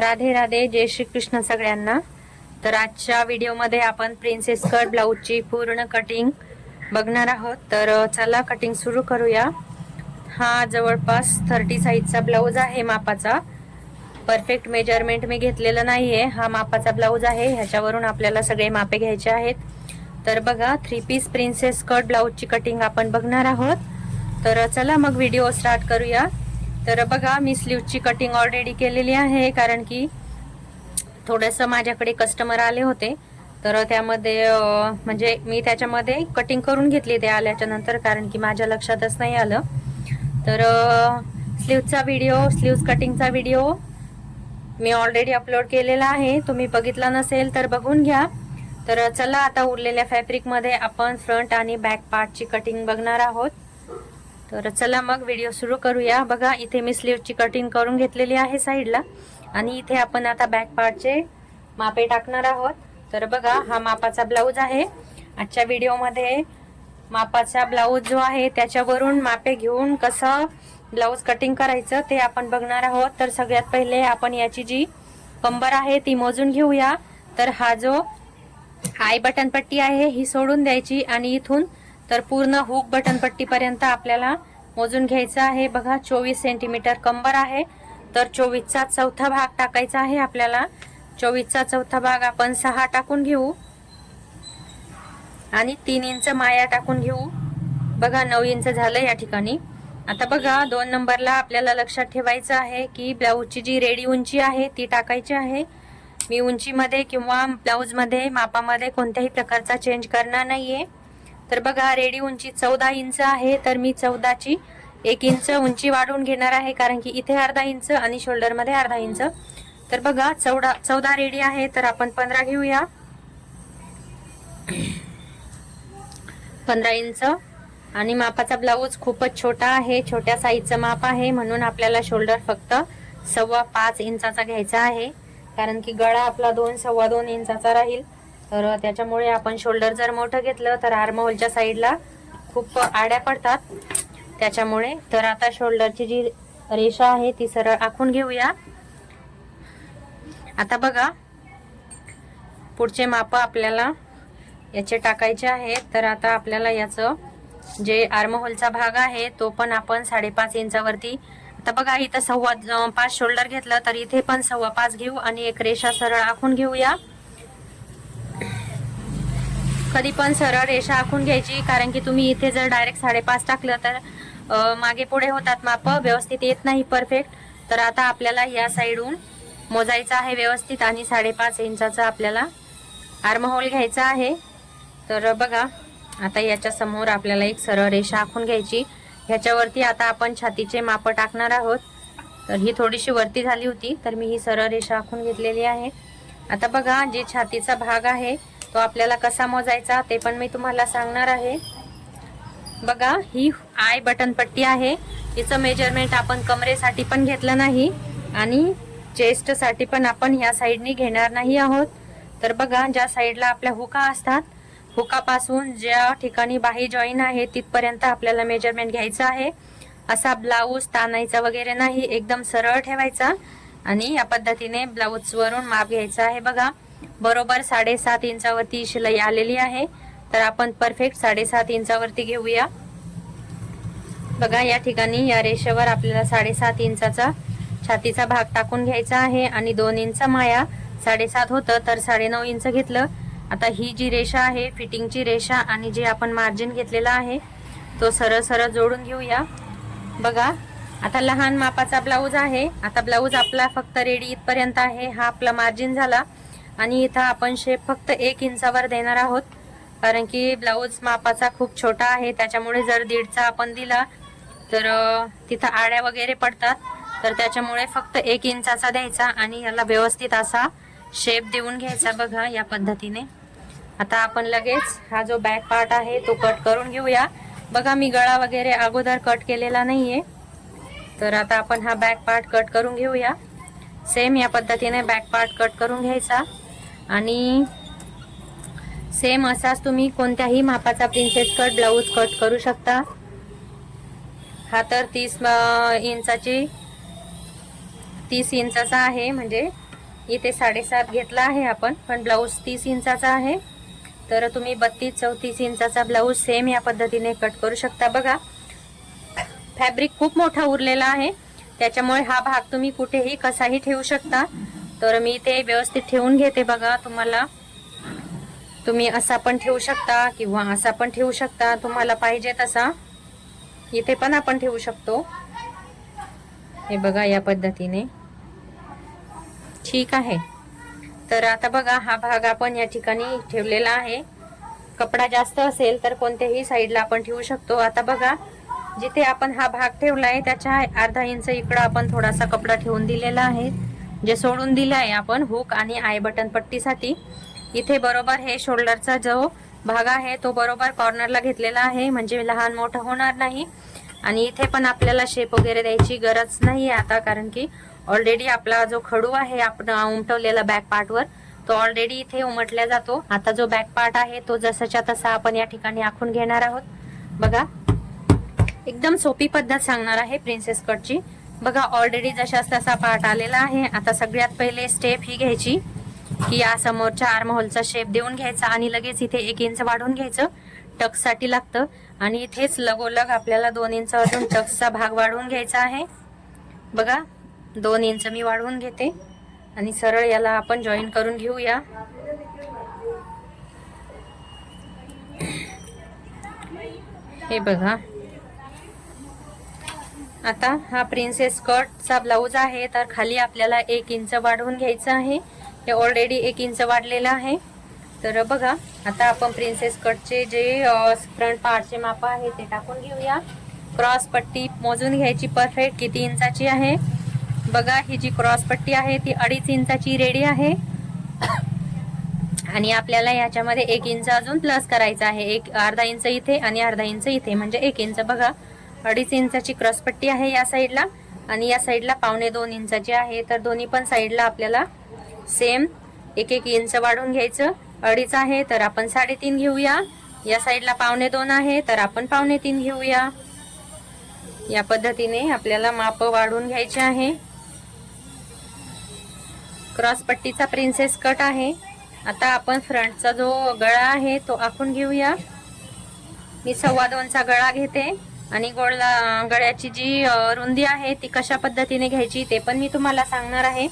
राधे राधे जय श्री कृष्ण सगळ्यांना. तर आजच्या व्हिडिओमध्ये आपण प्रिन्सेस कट ब्लाऊजची पूर्ण कटिंग बघणार आहोत. तर चला कटिंग सुरू करूया. हा जवळपास थर्टी साईजचा ब्लाऊज आहे मापाचा. परफेक्ट मेजरमेंट मी घेतलेलं नाहीये. हा मापाचा ब्लाऊज आहे. ह्याच्यावरून आपल्याला सगळे मापे घ्यायचे आहेत. तर बघा थ्री पीस प्रिन्सेस कट ब्लाऊजची कटिंग आपण बघणार आहोत. तर चला मग व्हिडिओ स्टार्ट करूया. तर बघा मी स्लीवची कटिंग ऑलरेडी केलेली आहे कारण की थोडंसं माझ्याकडे कस्टमर आले होते. तर त्यामध्ये म्हणजे मी त्याच्यामध्ये कटिंग करून घेतली ते आल्याच्यानंतर कारण की माझ्या लक्षातच नाही आलं. तर स्लीवचा व्हिडिओ स्लीव्स कटिंगचा व्हिडिओ मी ऑलरेडी अपलोड केलेला आहे. तुम्ही बघितला नसेल तर बघून घ्या. तर चला आता उरलेल्या फॅब्रिकमध्ये आपण फ्रंट आणि बॅक पार्टची कटिंग बघणार आहोत. तर चला मग व्हिडिओ सुरू करूया. बघा इथे मी स्लीवची कटिंग करून घेतलेली आहे साईडला आणि इथे आपण आता बॅक पार्टचे मापे टाकणार आहोत. तर बघा हा मापाचा ब्लाऊज आहे. आजच्या व्हिडिओमध्ये मापाचा ब्लाऊज जो आहे त्याच्यावरून मापे घेऊन कसं ब्लाऊज कटिंग करायचं ते आपण बघणार आहोत. तर सगळ्यात पहिले आपण याची जी कंबर आहे ती मोजून घेऊया. तर हा जो आय बटन पट्टी आहे ही सोडून द्यायची आणि इथून तर पूर्ण हुक बटन पट्टीपर्यंत आपल्याला मोजून घ्यायचं आहे. बघा चोवीस सेंटीमीटर कंबर आहे. तर चोवीसचा चौथा भाग टाकायचा आहे आपल्याला. चोवीसचा चौथा भाग आपण सहा टाकून घेऊ. आणि तीन इंच माया टाकून घेऊ. बघा नऊ इंच झालं या ठिकाणी. आता बघा दोन नंबरला आपल्याला लक्षात ठेवायचं आहे की ब्लाऊजची जी रेडी उंची आहे ती टाकायची आहे. मी उंचीमध्ये किंवा ब्लाऊजमध्ये मापामध्ये कोणत्याही प्रकारचा चेंज करणार नाही आहे तर बघा रेडी उंची चौदा इंच आहे तर मी चौदाची एक इंच उंची वाढवून घेणार आहे कारण की इथे अर्धा इंच आणि शोल्डरमध्ये अर्धा इंच. तर बघा चौदा चौदा रेडी आहे तर आपण पंधरा घेऊया. पंधरा इंच. आणि मापाचा ब्लाऊज खूपच छोटा आहे छोट्या साईजचं माप आहे म्हणून आपल्याला शोल्डर फक्त सव्वा पाच इंचाचा घ्यायचा आहे कारण की गळा आपला दोन सव्वा दोन इंचाचा राहील. तर त्याच्यामुळे आपण शोल्डर जर मोठं घेतलं तर आर्महोलच्या साईडला खूप आड्या पडतात. त्याच्यामुळे तर आता शोल्डरची जी रेषा आहे ती सरळ आखून घेऊया. आता बघा पुढचे माप आपल्याला याचे टाकायचे आहेत. तर आता आपल्याला याचं जे आर्महोलचा भाग आहे तो पण आपण साडेपाच इंचावरती आता बघा इथं सव्वा पाच शोल्डर घेतलं तर इथे पण सव्वा पाच घेऊ आणि एक रेषा सरळ आखून घेऊया. कधी पण सरळ रेषा आखून घ्यायची कारण की तुम्ही इथे जर डायरेक्ट साडेपाच टाकलं तर मागे पुढे होतात माप व्यवस्थित येत नाही परफेक्ट तर आता आपल्याला या साईडहून मोजायचं आहे व्यवस्थित आणि साडेपाच इंचाचा आपल्याला आर्महोल घ्यायचा आहे. तर बघा आता याच्या समोर आपल्याला एक सरळ रेषा आखून घ्यायची. ह्याच्यावरती आता आपण छातीचे माप टाकणार आहोत. तर ही थोडीशी वरती झाली होती तर मी ही सरळ रेषा आखून घेतलेली आहे. आता बघा जे छातीचा भाग आहे तो आपल्याला कसा मोजायचा ते पण मी तुम्हाला सांगणार आहे. बघा ही आय बटन पट्टी आहे. तिचं मेजरमेंट आपण कमरेसाठी पण घेतलं नाही आणि चेस्टसाठी पण आपण ह्या साईडनी घेणार नाही आहोत. तर बघा ज्या साईडला आपल्या हुका असतात हुकापासून ज्या ठिकाणी बाही जॉईन आहे तिथपर्यंत आपल्याला मेजरमेंट घ्यायचं आहे. असा ब्लाऊज ताणायचा वगैरे नाही एकदम सरळ ठेवायचा आणि या पद्धतीने ब्लाऊजवरून माप घ्यायचा आहे बघा. बरोबर साडेसात इंचावरती शिलाई आलेली आहे. तर आपण परफेक्ट साडेसात इंचावरती घेऊया. बघा या ठिकाणी या रेषेवर आपल्याला साडेसात इंचाचा छातीचा भाग टाकून घ्यायचा आहे आणि दोन इंच माया साडेसात होतं तर साडेनऊ इंच घेतलं. आता ही जी रेषा आहे फिटिंगची रेषा आणि जे आपण मार्जिन घेतलेला आहे तो सरळ सरळ जोडून घेऊया. बघा आता लहान मापाचा ब्लाऊज आहे. आता ब्लाऊज आपला फक्त रेडी इथपर्यंत आहे. हा आपला मार्जिन झाला. आणि इथं आपण शेप फक्त एक इंचावर देणार आहोत. कारण की ब्लाऊज मापाचा खूप छोटा आहे त्याच्यामुळे जर दीडचा आपण दिला तर तिथं आड्या वगैरे पडतात. तर त्याच्यामुळे फक्त एक इंचाचा द्यायचा आणि याला व्यवस्थित असा शेप देऊन घ्यायचा बघा या पद्धतीने. आता आपण लगेच हा जो बॅक पार्ट आहे तो कट करून घेऊया. बघा मी गळा वगैरे अगोदर कट केलेला नाहीये. तर आता आपण हा बॅक पार्ट कट करून घेऊया. सेम या पद्धतीने बॅक पार्ट कट करून घ्यायचा. आणि सेम असाच तुम्ही कोणत्याही मापाचा प्रिन्सेस कट ब्लाऊज कट करू शकता. हा तर तीस इंचाची तीस इंचाचा आहे म्हणजे इथे साडेसात घेतला आहे आपण पण ब्लाऊज तीस इंचाचा आहे. तर तुम्ही बत्तीस चौतीस इंचाचा ब्लाऊज सेम या पद्धतीने कट करू शकता. बघा फॅब्रिक खूप मोठा उरलेला आहे. त्याच्यामुळे हा भाग तुम्ही कुठेही कसाही ठेवू शकता. तर मी ते व्यवस्थित ठेवून घेते बघा तुम्हाला. तुम्ही असा पण ठेवू शकता किंवा असा पण ठेवू शकता तुम्हाला पाहिजे तसा. इथे पण आपण ठेवू शकतो. हे बघा या पद्धतीने. ठीक आहे. तर आता बघा हा भाग आपण या ठिकाणी ठेवलेला आहे. कपडा जास्त असेल तर कोणत्याही साईडला आपण ठेवू शकतो. आता बघा जिथे आपण हा भाग ठेवला आहे त्याच्या अर्धा इंच इकडं आपण थोडासा कपडा ठेवून दिलेला आहे. जे सोडून दिलं आहे आपण हुक आणि आय बटन पट्टीसाठी. इथे बरोबर हे शोल्डरचा जो भाग आहे तो बरोबर कॉर्नरला घेतलेला आहे. म्हणजे लहान मोठं होणार नाही. आणि इथे पण आपल्याला शेप वगैरे द्यायची गरज नाही आहे आता कारण की ऑलरेडी आपला जो खडू आहे आपण उमटवलेला बॅक पार्टवर तो ऑलरेडी इथे उमटला जातो. आता जो बॅक पार्ट आहे तो जसाच्या तसा आपण या ठिकाणी आखून घेणार आहोत. बघा. एकदम सोपी पद्धत सांगणार आहे प्रिन्सेस कटची बघा ऑलरेडी जशाच तसा पार्ट आलेला आहे. आता सगळ्यात पहिले स्टेप ही घ्यायची की या समोरच्या आर्महोलचा शेप देऊन घ्यायचा आणि लगेच इथे एक इंच वाढवून घ्यायचं. टक्ससाठी लागतं. आणि इथेच लगोलग आपल्याला दोन इंच अजून टक्सचा भाग वाढवून घ्यायचा आहे. बघा दोन इंच मी वाढवून घेते. आणि सरळ याला आपण जॉईन करून घेऊया. हे बघा आता हा प्रिन्सेस कटचा ब्लाऊज आहे तर खाली आपल्याला एक इंच वाढवून घ्यायचं आहे. हे ऑलरेडी एक इंच वाढलेलं आहे. तर बघा आता आपण प्रिन्सेस कटचे जे फ्रंट पार्टचे माप आहे ते टाकून घेऊया. क्रॉस पट्टी मोजून घ्यायची परफेक्ट किती इंचाची आहे. बघा ही जी क्रॉस पट्टी आहे ती अडीच इंचाची रेडी आहे. आणि आपल्याला याच्यामध्ये एक इंच अजून प्लस करायचं आहे. एक अर्धा इंच इथे आणि अर्धा इंच इथे म्हणजे एक इंच बघा अडीच इंचाची क्रॉस पट्टी आहे या साईडला. आणि या साईडला पावणे दोन इंचाची आहे. तर दोन्ही पण साईडला आपल्याला सेम एक एक इंच वाढवून घ्यायचं. अडीच आहे तर आपण साडेतीन घेऊया. या साईडला पावणे दोन आहे तर आपण पावणे तीन घेऊया. या पद्धतीने आपल्याला माप वाढवून घ्यायचे आहे. क्रॉस पट्टीचा प्रिन्सेस कट आहे. आता आपण फ्रंटचा जो गळा आहे तो आखून घेऊया. मी सव्वा दोनचा गळा घेते. आणि गोळला गळ्याची जी रुंदी आहे ती कशा पद्धतीने घ्यायची ते पण मी तुम्हाला सांगणार आहे.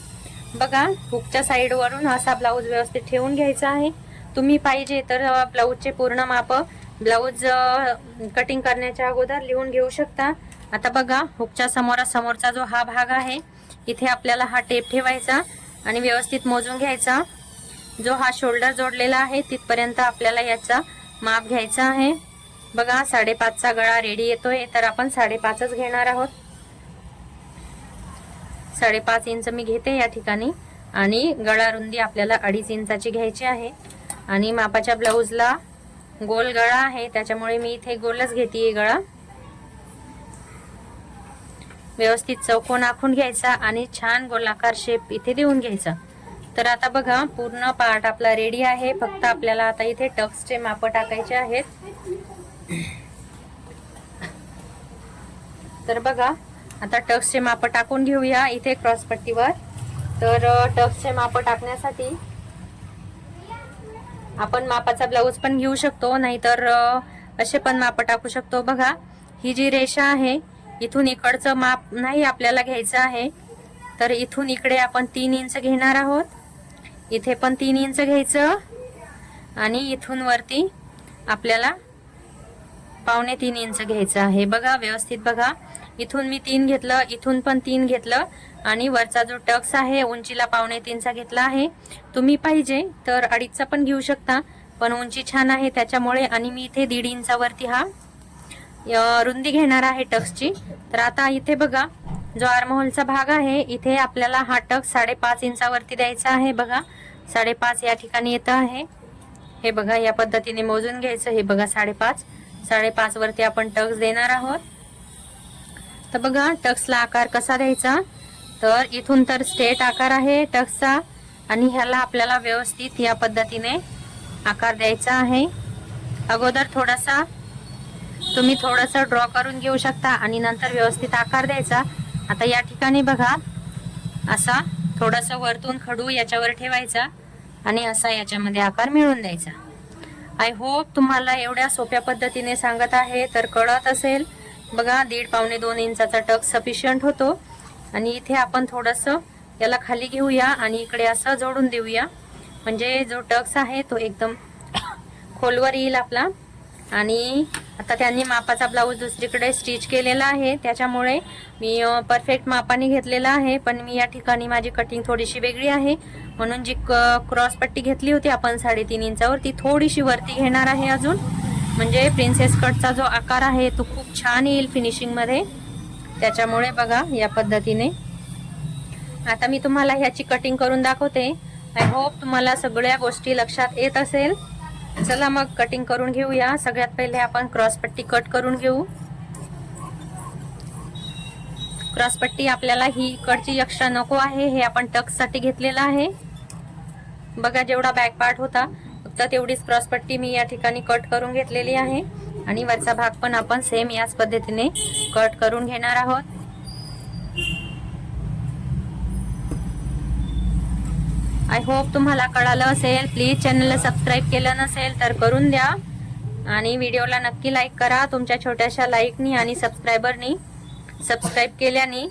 बघा हुकच्या साईडवरून असा ब्लाऊज व्यवस्थित ठेवून घ्यायचा आहे. तुम्ही पाहिजे तर ब्लाऊजचे पूर्ण माप ब्लाऊज कटिंग करण्याच्या अगोदर लिहून घेऊ शकता. आता बघा हुकच्या समोरासमोरचा जो हा भाग आहे इथे आपल्याला हा टेप ठेवायचा आणि व्यवस्थित मोजून घ्यायचा. जो हा शोल्डर जोडलेला आहे तिथपर्यंत आपल्याला याचा माप घ्यायचा आहे. बघा साडेपाचचा गळा रेडी येतोय तर आपण साडेपाचच घेणार आहोत. साडेपाच इंच मी घेते या ठिकाणी. आणि गळा रुंदी आपल्याला अडीच इंचाची घ्यायची आहे. आणि मापाच्या ब्लाऊजला गोल गळा आहे त्याच्यामुळे मी इथे गोलच घेते गळा. व्यवस्थित चौकोन आखून घ्यायचा आणि छान गोलाकार शेप इथे देऊन घ्यायचा. तर आता बघा पूर्ण पार्ट आपला रेडी आहे. फक्त आपल्याला आता इथे टक्सचे माप टाकायचे आहेत. तर बघा आता टक्सचे माप टाकून घेऊया इथे क्रॉस पट्टीवर. तर टक्सचे माप टाकण्यासाठी आपण मापाचा ब्लाऊज पण घेऊ शकतो नाहीतर असे पण माप टाकू शकतो. बघा ही जी रेषा आहे इथून इकडचं माप नाही आपल्याला घ्यायचं आहे. तर इथून इकडे आपण तीन इंच घेणार आहोत. इथे पण तीन इंच घ्यायचं. आणि इथून वरती आपल्याला पावणे तीन इंच घ्यायचं आहे. बघा व्यवस्थित बघा. इथून मी तीन घेतलं इथून पण तीन घेतलं. आणि वरचा जो टक्स आहे उंचीला पावणे तीनचा घेतला आहे. तुम्ही पाहिजे तर अडीचचा पण घेऊ शकता पण उंची छान आहे त्याच्यामुळे. आणि मी इथे दीड इंचावरती हा रुंदी घेणार आहे टक्सची. तर आता इथे बघा जो आर्महोलचा भाग आहे इथे आपल्याला हा टक्स साडेपाच इंचावरती द्यायचा आहे. बघा साडेपाच या ठिकाणी येतं आहे. हे बघा या पद्धतीने मोजून घ्यायचं. हे बघा साडेपाच. साडेपाच वरती आपण टक्स देणार आहोत. तर बघा टक्सला आकार कसा द्यायचा? तर इथून तर स्टेट आकार आहे टक्सचा आणि ह्याला आपल्याला व्यवस्थित या पद्धतीने आकार द्यायचा आहे. अगोदर थोडासा तुम्ही थोडंसं ड्रॉ करून घेऊ शकता आणि नंतर व्यवस्थित आकार द्यायचा. आता या ठिकाणी बघा असा थोडासा वरतून खडू याच्यावर ठेवायचा आणि असा याच्यामध्ये आकार मिळून द्यायचा. आय होप तुम्हाला एवढ्या सोप्या पद्धतीने सांगत आहे तर कळत असेल. बघा दीड पावणे दोन इंचाचा टक सफिशियंट होतो. आणि इथे आपण थोडंसं याला खाली घेऊया आणि इकडे असं जोडून देऊया. म्हणजे जो टक्स आहे तो एकदम खोलवर येईल आपला. आणि आता त्यांनी मापाचा ब्लाऊज दुसरीकडे स्टिच केलेला आहे. त्याच्यामुळे मी परफेक्ट मापाने घेतलेला आहे. पण मी या ठिकाणी माझी कटिंग थोडीशी वेगळी आहे. म्हणून जी क्रॉस पट्टी घेतली होती आपण साडेतीन इंचावर ती थोडीशी वरती घेणार आहे अजून. म्हणजे प्रिन्सेस कटचा जो आकार आहे तो खूप छान येईल फिनिशिंगमध्ये त्याच्यामुळे बघा या पद्धतीने. आता मी तुम्हाला ह्याची कटिंग करून दाखवते. आय होप तुम्हाला सगळ्या गोष्टी लक्षात येत असेल. चला मग कटिंग करून घेऊया. सगळ्यात पहिले आपण क्रॉस पट्टी कट करून घेऊ. क्रॉस पट्टी आपल्याला ही कडची एक्स्ट्रा नको आहे. हे आपण टक्ससाठी घेतलेलं आहे. बघा जेवढा बॅक पार्ट होता फक्त तेवढीच क्रॉस पट्टी मी या ठिकाणी कट करून घेतलेली आहे. आणि वरचा भाग पण आपण सेम याच पद्धतीने कट करून घेणार आहोत. आय होप तुम्हाला कळालं असेल. प्लीज चॅनलला सबस्क्राईब केलं नसेल तर करून द्या. आणि व्हिडिओला नक्की लाईक करा. तुमच्या छोट्याशा लाईकनी आणि सबस्क्रायबरनी सबस्क्राईब केल्याने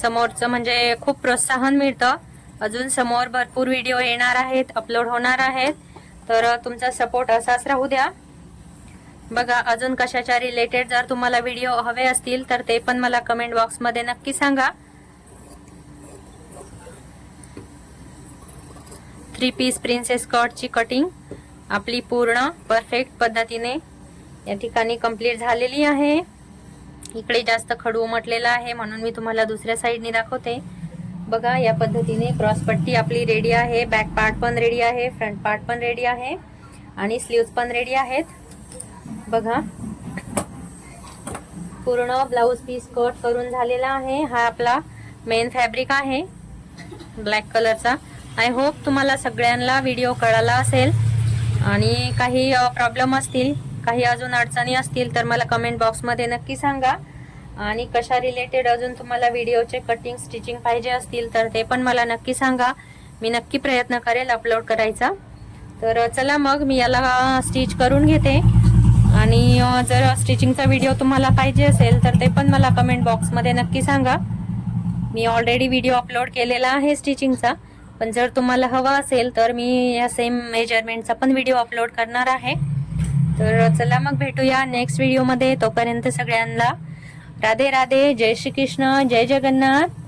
समोरचं म्हणजे खूप प्रोत्साहन मिळतं. अजून समोर भरपूर व्हिडिओ येणार आहेत अपलोड होणार आहेत. तर तुमचा सपोर्ट असाच राहू द्या. बघा अजून कशाच्या रिलेटेड जर तुम्हाला व्हिडिओ हवे असतील तर ते पण मला कमेंट बॉक्समध्ये नक्की सांगा. थ्री पीस प्रिन्सेस कटची कटिंग. आपली पूर्ण परफेक्ट पद्धतीने या ठिकाणी कंप्लीट झालेली आहे. इकडे जास्त खडू उमटलेला आहे म्हणून मी तुम्हाला दुसऱ्या साईडने दाखवते. बघा या पद्धतीने क्रॉसपट्टी आपली रेडी आहे. बॅक पार्ट पण रेडी आहे. फ्रंट पार्ट पण रेडी आहे. आणि स्लीव्ज पण रेडी आहेत. बघा. पूर्ण ब्लाऊज पीस कट करून झालेला आहे. हा आपला मेन फॅब्रिक आहे. ब्लॅक कलरचा. आय होप तुम्हाला सगळ्यांना व्हिडिओ कळाला असेल. आणि काही प्रॉब्लेम असतील काही अजून अडचणी असतील तर मला कमेंट बॉक्समध्ये नक्की सांगा. आणि कशा रिलेटेड अजून तुम्हाला व्हिडिओचे कटिंग स्टिचिंग पाहिजे असतील तर ते पण मला नक्की सांगा. मी नक्की प्रयत्न करेल अपलोड करायचा. तर चला मग मी याला स्टिच करून घेते. आणि जर स्टिचिंगचा व्हिडिओ तुम्हाला पाहिजे असेल तर ते पण मला कमेंट बॉक्समध्ये नक्की सांगा. मी ऑलरेडी व्हिडिओ अपलोड केलेला आहे स्टिचिंगचा पण जर तुम्हाला हवा असेल तर मी या सेम मेजरमेंटचा पण व्हिडिओ अपलोड करणार आहे. तर चला मग भेटूया नेक्स्ट व्हिडिओमध्ये तोपर्यंत सगळ्यांना राधे राधे जय श्री कृष्ण जय जगन्नाथ.